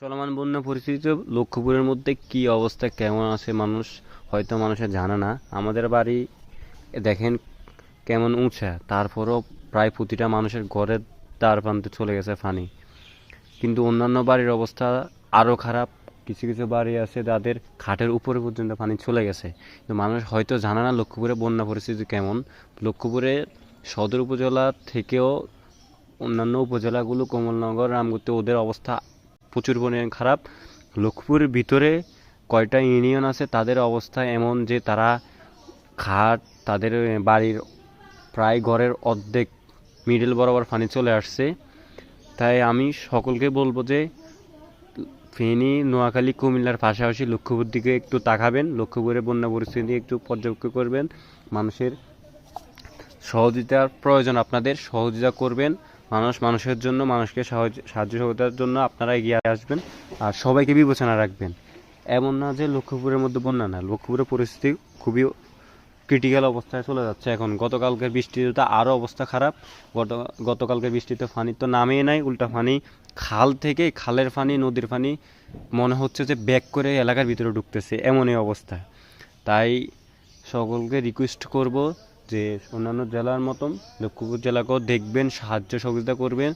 চলমান বন্যা পরিস্থিতিতে লক্ষ্মীপুরের মধ্যে কি অবস্থা, কেমন আছে মানুষ, হয়তো মানুষের জানে না। আমাদের বাড়ি, দেখেন কেমন উঁচা, তারপরও প্রায় প্রতিটা মানুষের ঘরের দ্বার প্রান্তে চলে গেছে পানি। কিন্তু অন্যান্য বাড়ির অবস্থা আরও খারাপ। কিছু কিছু বাড়ি আছে তাদের খাটের উপরে পর্যন্ত পানি চলে গেছে। কিন্তু মানুষ হয়তো জানে না লক্ষ্মীপুরে বন্যা পরিস্থিতি কেমন। লক্ষ্মীপুরে সদর উপজেলা থেকেও অন্যান্য উপজেলাগুলো, কমলনগর, রামগতি, ওদের অবস্থা প্রচুর পরিমাণ খারাপ। লক্ষ্মীপুরের ভিতরে কয়টা ইউনিয়ন আছে, তাদের অবস্থা এমন যে তারা খাট, তাদের বাড়ির প্রায় ঘরের অর্ধেক মিডল বরাবর পানি চলে আসছে। তাই আমি সকলকে বলব যে, ফেনী, নোয়াখালী, কুমিল্লার পাশাপাশি লক্ষ্মীপুর দিকে একটু তাকাবেন, লক্ষ্মীপুরে বন্যা পরিস্থিতি একটু পর্যবেক্ষণ করবেন। মানুষের সহযোগিতার প্রয়োজন আপনাদের, সহযোগিতা করবেন। মানুষ মানুষের জন্য, মানুষকে সাহায্য সাহায্য সহযোগিতার জন্য আপনারা এগিয়ে আসবেন আর সবাইকে বিবেচনা রাখবেন। এমন না যে লক্ষ্মীপুরের মধ্যে বন্যা না, লক্ষ্মীপুরের পরিস্থিতি খুবই ক্রিটিক্যাল অবস্থায় চলে যাচ্ছে এখন। গতকালকের বৃষ্টিতে তো আরও অবস্থা খারাপ। গত, গতকালকের বৃষ্টিতে পানি তো নামেই নাই, উল্টা পানি খাল থেকে খালের পানি নদীর পানি মনে হচ্ছে যে ব্যাক করে এলাকার ভিতরে ঢুকতেছে, এমনই অবস্থা। তাই সকলকে রিকোয়েস্ট করব যে অন্যান্য জেলার মতন লক্ষ্মীপুর জেলাকেও দেখবেন সাহায্য সহযোগিতা করবেন।